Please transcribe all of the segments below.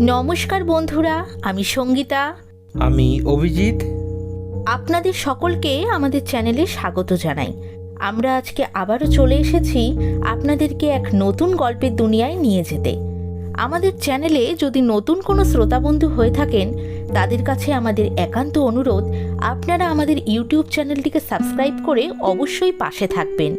নমস্কার বন্ধুরা আমি সঙ্গীতা। আমি অভিজিৎ। আপনাদের সকলকে আমাদের চ্যানেলে স্বাগত জানাই। আমরা আজকে আবারও চলে এসেছি আপনাদেরকে এক নতুন গল্পের দুনিয়ায় নিয়ে যেতে। আমাদের চ্যানেলে যদি নতুন কোনো শ্রোতাবন্ধু হয়ে থাকেন তাদের কাছে আমাদের একান্ত অনুরোধ আপনারা আমাদের ইউটিউব চ্যানেলটিকে সাবস্ক্রাইব করে অবশ্যই পাশে থাকবেন।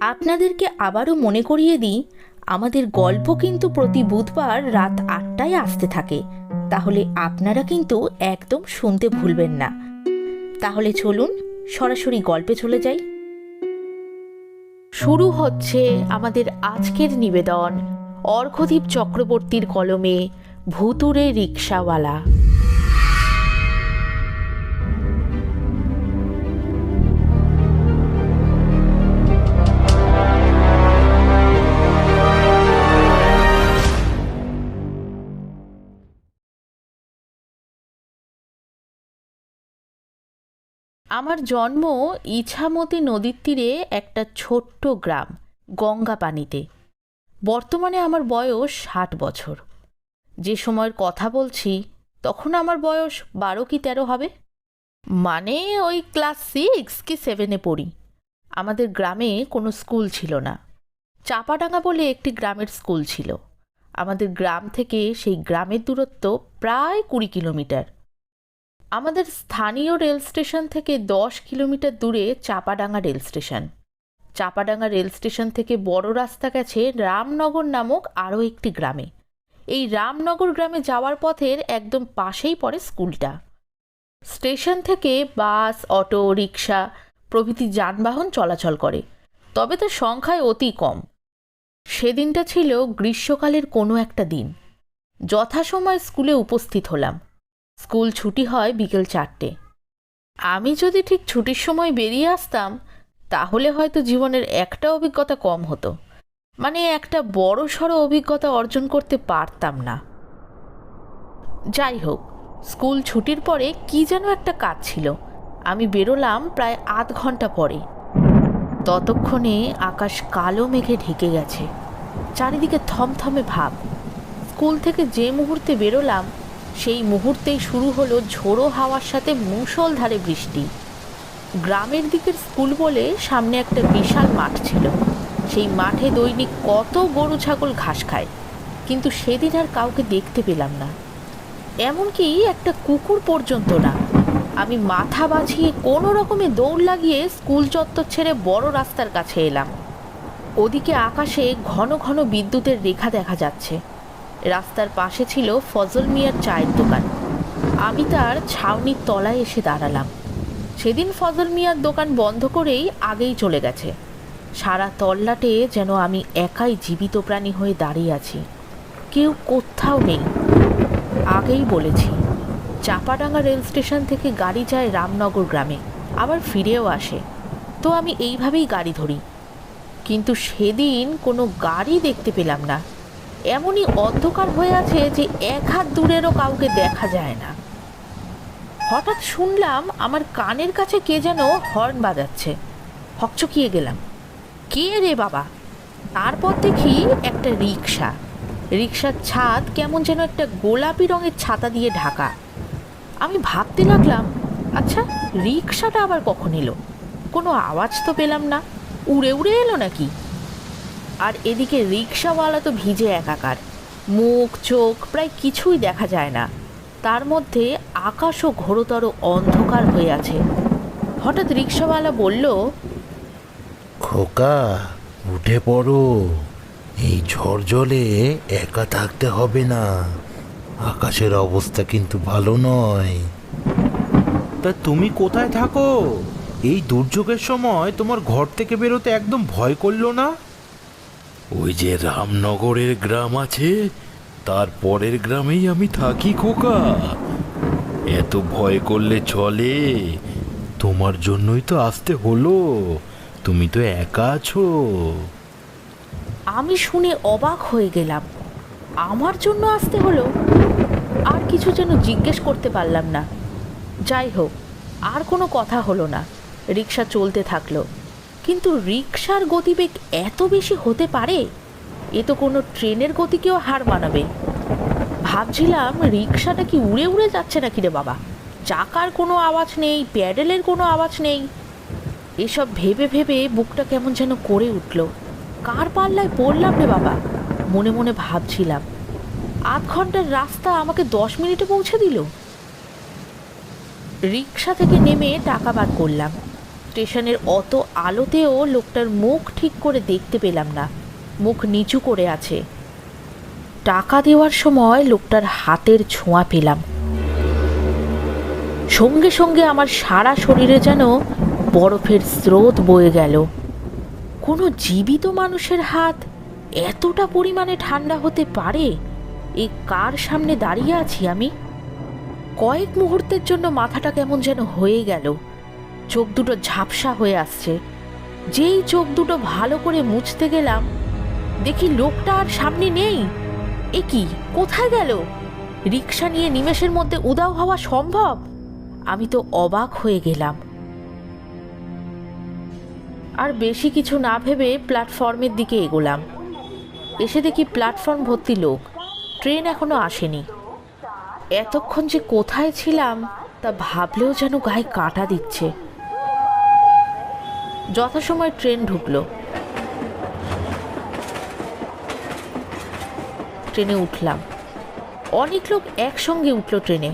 আপনাদেরকে আবারও মনে করিয়ে দিই আমাদের গল্প কিন্তু প্রতি বুধবার রাত আটটায় আসতে থাকে। তাহলে আপনারা কিন্তু একদম শুনতে ভুলবেন না। তাহলে চলুন সরাসরি গল্পে চলে যাই। শুরু হচ্ছে আমাদের আজকের নিবেদন অর্ঘদীপ চক্রবর্তীর কলমে ভুতুরে রিক্সাওয়ালা। আমার জন্ম ইছামতি নদীর তীরে একটা ছোট্ট গ্রাম গঙ্গাপানিতে বর্তমানে আমার বয়স ষাট বছর। যে সময়ের কথা বলছি, তখন আমার বয়স বারো কি তেরো হবে? মানে ওই ক্লাস সিক্স কি সেভেনে পড়ি। আমাদের গ্রামে কোনো স্কুল ছিল না। চাপাডাঙ্গা বলে একটি গ্রামের স্কুল ছিল। আমাদের গ্রাম থেকে সেই গ্রামের দূরত্ব প্রায় কুড়ি কিলোমিটার। আমাদের স্থানীয় রেল স্টেশন থেকে দশ কিলোমিটার দূরে Chapadanga rail station. Chapadanga rail station থেকে বড় রাস্তা গেছে রামনগর নামক আরও একটি গ্রামে। এই রামনগর গ্রামে যাওয়ার পথের একদম পাশেই পড়ে স্কুলটা। স্টেশন থেকে বাস, অটো, রিক্সা প্রভৃতি যানবাহন চলাচল করে, তবে তার সংখ্যায় অতি কম। সেদিনটা ছিল গ্রীষ্মকালের কোনো একটা দিন। যথাসময় স্কুলে উপস্থিত হলাম। স্কুল ছুটি হয় বিকেল চারটে। আমি যদি ঠিক ছুটির সময় বেরিয়ে আসতাম, তাহলে হয়তো জীবনের একটা অভিজ্ঞতা কম হতো। মানে একটা বড় সড়ো অভিজ্ঞতা অর্জন করতে পারতাম না। যাই হোক, স্কুল ছুটির পরে কি যেন একটা কাজ ছিল। আমি বেরোলাম প্রায় আধ ঘণ্টা পরে। ততক্ষণে আকাশ কালো মেঘে ঢেকে গেছে। চারিদিকে থমথমে ভাব। স্কুল থেকে যে মুহূর্তে বেরোলাম সেই মুহূর্তেই শুরু হলো ঝোড়ো হাওয়ার সাথে মুষলধারে বৃষ্টি। গ্রামের দিকের স্কুল বলে সামনে একটা বিশাল মাঠ ছিল। সেই মাঠে দৈনিক কত গরু ছাগল ঘাস খায়। কিন্তু সেদিন আর কাউকে দেখতে পেলাম না। এমনকি একটা কুকুর পর্যন্ত না। আমি মাথা বাঁচিয়ে কোনো রকমে দৌড় লাগিয়ে স্কুল চত্বর ছেড়ে বড় রাস্তার কাছে এলাম। ওদিকে আকাশে ঘন ঘন বিদ্যুতের রেখা দেখা যাচ্ছে। রাস্তার পাশে ছিল ফজল মিয়ার চায়ের দোকান। আমি তার ছাউনির তলায় এসে দাঁড়ালাম। সেদিন ফজল মিয়ার দোকান বন্ধ করেই আগেই চলে গেছে। সারা তল্লাটে যেন আমি একাই জীবিত প্রাণী হয়ে দাঁড়িয়ে আছি। কেউ কোথাও নেই। আগেই বলেছি, চাপাডাঙ্গা রেল স্টেশন থেকে গাড়ি যায় রামনগর গ্রামে, আবার ফিরেও আসে। তো আমি এইভাবেই গাড়ি ধরি। কিন্তু সেদিন কোনো গাড়ি দেখতে পেলাম না। এমনই অন্ধকার হয়ে আছে যে এক হাত দূরেরও কাউকে দেখা যায় না। হঠাৎ শুনলাম আমার কানের কাছে কে যেন হর্ন বাজাচ্ছে। হকচকিয়ে গেলাম। কে রে বাবা? তারপর দেখি একটা রিক্সা রিক্সার ছাদ কেমন যেন একটা গোলাপি রঙের ছাতা দিয়ে ঢাকা। আমি ভাবতে লাগলাম আচ্ছা রিক্সাটা আবার কখন এলো? কোনো আওয়াজ তো পেলাম না। উড়ে উড়ে এলো নাকি? আর এদিকে রিক্সাওয়ালা তো ভিজে একাকার। মুখ চোখ প্রায় কিছুই দেখা যায় না। তার মধ্যে আকাশও ঘোরতর অন্ধকার হয়ে আছে। হঠাৎ রিক্সাওয়ালা বলল খোকা উঠে পড়ো। এই ঝড় জলে একা থাকতে হবে না। আকাশের অবস্থা কিন্তু ভালো নয়। তা তুমি কোথায় থাকো? এই দুর্যোগের সময় তোমার ঘর থেকে বেরোতে একদম ভয় করল না? ওই যে রামনগরের গ্রাম আছে, তার পরের গ্রামেই আমি থাকি খোকা। এত ভয় করলে চলে, তোমার জন্যই তো আসতে হলো, তুমি তো একা আছো। আমি শুনে অবাক হয়ে গেলাম, আমার জন্য আসতে হলো? আর কিছু যেন জিজ্ঞেস করতে পারলাম না। যাই হোক, আর কোনো কথা হলো না, রিক্সা চলতে থাকল। কিন্তু রিক্সার গতিবেগ এত বেশি হতে পারে? এ তো কোনো ট্রেনের গতিকেও হার মানাবে। ভাবছিলাম রিক্সাটা কি উড়ে উড়ে যাচ্ছে নাকি রে বাবা? চাকার কোনো আওয়াজ নেই, প্যাডেলের কোনো আওয়াজ নেই। এসব ভেবে ভেবে বুকটা কেমন যেন করে উঠল। কার পাল্লায় পড়লাম রে বাবা? মনে মনে ভাবছিলাম। আধ ঘণ্টার রাস্তা আমাকে দশ মিনিটে পৌঁছে দিল। রিক্সা থেকে নেমে টাকা বার করলাম স্টেশনের অত আলোতেও লোকটার মুখ ঠিক করে দেখতে পেলাম না। মুখ নিচু করে আছে। টাকা দেওয়ার সময় লোকটার হাতের ছোঁয়া পেলাম। সঙ্গে সঙ্গে আমার সারা শরীরে যেন বরফের স্রোত বয়ে গেল। কোনো জীবিত মানুষের হাত এতটা পরিমাণে ঠান্ডা হতে পারে? এ কার সামনে দাঁড়িয়ে আছি আমি? কয়েক মুহূর্তের জন্য মাথাটা কেমন যেন হয়ে গেল। চোখ দুটো ঝাপসা হয়ে আসছে। যেই চোখ দুটো ভালো করে মুছতে গেলাম, দেখি লোকটা আর সামনে নেই। এ কি, কোথায় গেল? রিক্সা নিয়ে নিমেষের মধ্যে উদাও হওয়া সম্ভব? আমি তো অবাক হয়ে গেলাম। আর বেশি কিছু না ভেবে প্ল্যাটফর্মের দিকে এগোলাম। এসে দেখি প্ল্যাটফর্ম ভর্তি লোক। ট্রেন এখনও আসেনি। এতক্ষণ যে কোথায় ছিলাম, তা ভাবলেও যেন গায়ে কাটা দিচ্ছে। যথাসময় ট্রেন ঢুকলো। ট্রেনে উঠলাম। অনেক লোক একসঙ্গে উঠল ট্রেনে।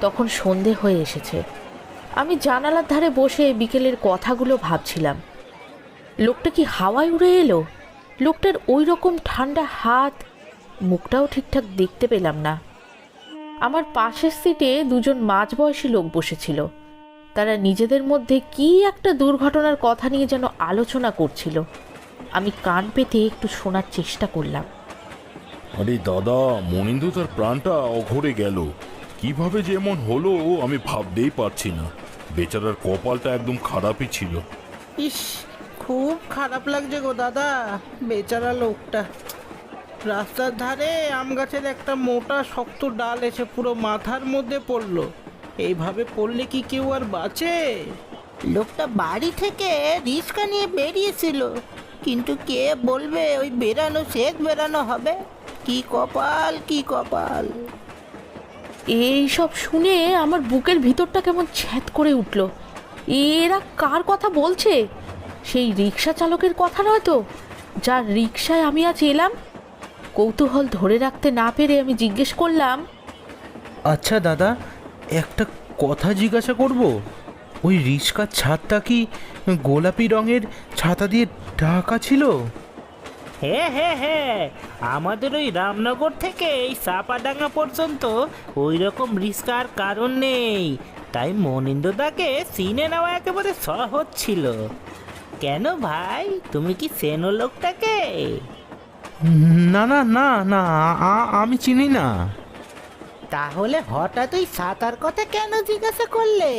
তখন সন্ধে হয়ে এসেছে। আমি জানালার ধারে বসে বিকেলের কথাগুলো ভাবছিলাম। লোকটা কি হাওয়ায় উড়ে এলো? লোকটার ওই রকম ঠান্ডা হাত, মুখটাও ঠিকঠাক দেখতে পেলাম না। আমার পাশের সিটে দুজন মাঝবয়সী লোক বসেছিল। তারা নিজেদের মধ্যে কি একটা দুর্ঘটনার কথা নিয়ে যেন আলোচনা করছিল। আমি কান পেতে একটু শোনার চেষ্টা করলাম। আরে দাদা মনিন্দু তার প্রাণটা অঘরে গেল। কীভাবে যে এমন হলো আমি ভাবতেই পারছি না। বেচারার কপালটা একদম খারাপই ছিল। ইস খুব খারাপ লাগছে গো দাদা বেচারা লোকটা। রাস্তার ধারে আম গাছের একটা মোটা শক্ত ডাল এসে পুরো মাথার মধ্যে পড়ল। এইভাবে পড়লে কি কেউ আর বাঁচে? লোকটা বাড়ি থেকে রিক্সা নিয়ে বেরিয়েছিল। কিন্তু কে বলবে ওই বেরানো শেষ বেরানো হবে? কি কপাল কি কপাল? এই সব শুনে আমার বুকের ভিতরটা কেমন ছ্যাদ করে উঠল। এরা কার কথা বলছে? সেই রিক্সা চালকের কথা নয় তো? যার রিক্সায় আমি আজ এলাম কৌতূহল ধরে রাখতে না পেরে আমি জিজ্ঞেস করলাম আচ্ছা দাদা একটা কথা জিজ্ঞাসা করব? ওই রিস্কার ছাদটা কি গোলাপি রঙের ছাতা দিয়ে ঢাকা ছিল? হ্যাঁ হ্যাঁ হ্যাঁ। আমাদের ওই রামনগর থেকে এই সাপাডাঙ্গা পর্যন্ত ওই রকম রিস্কার কারণ নেই। তাই মনিন্দদাকে চিনে নেওয়া একেবারে সহজ ছিল। কেন ভাই? তুমি কি চেনো লোকটাকে? না না না না আমি চিনি না। তাহলে হঠাৎ ওই সাঁতার কথা কেন জিজ্ঞাসা করলে?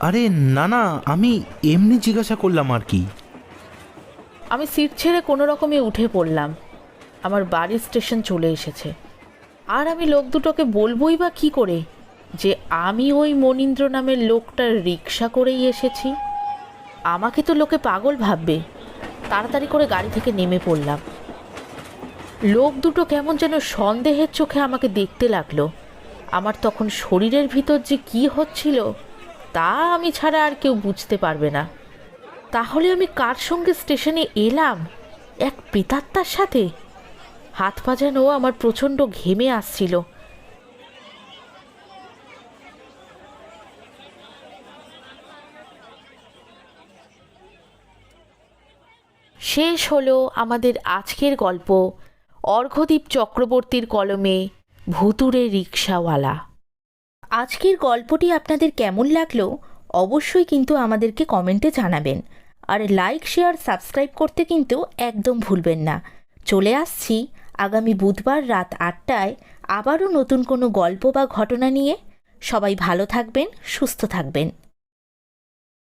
আরে না না আমি এমনি জিজ্ঞাসা করলাম আর কি। আমি সিট ছেড়ে কোনো রকমে উঠে পড়লাম। আমার বাড়ির স্টেশন চলে এসেছে। আর আমি লোক দুটোকে বলবই বা কি করে? যে আমি ওই মনীন্দ্র নামের লোকটার রিক্সা করেই এসেছি। আমাকে তো লোকে পাগল ভাববে। তাড়াতাড়ি করে গাড়ি থেকে নেমে পড়লাম। লোক দুটো কেমন যেন সন্দেহের চোখে আমাকে দেখতে লাগল। আমার তখন শরীরের ভিতর যে কি হচ্ছিল, তা আমি ছাড়া আর কেউ বুঝতে পারবে না। তাহলে আমি কার সঙ্গে স্টেশনে এলাম? এক প্রেতাত্মার সাথে? হাত পা যেন আমার প্রচণ্ড ঘেমে আসছিল। শেষ হলো আমাদের আজকের গল্প। অর্ঘদ্বীপ চক্রবর্তীর কলমে ভুতুরে রিক্সাওয়ালা আজকের গল্পটি আপনাদের কেমন লাগল অবশ্যই কিন্তু আমাদেরকে কমেন্টে জানাবেন। আর লাইক, শেয়ার, সাবস্ক্রাইব করতে কিন্তু একদম ভুলবেন না। চলে আসছি আগামী বুধবার রাত আটটায় আবারও নতুন কোনো গল্প বা ঘটনা নিয়ে। সবাই ভালো থাকবেন, সুস্থ থাকবেন।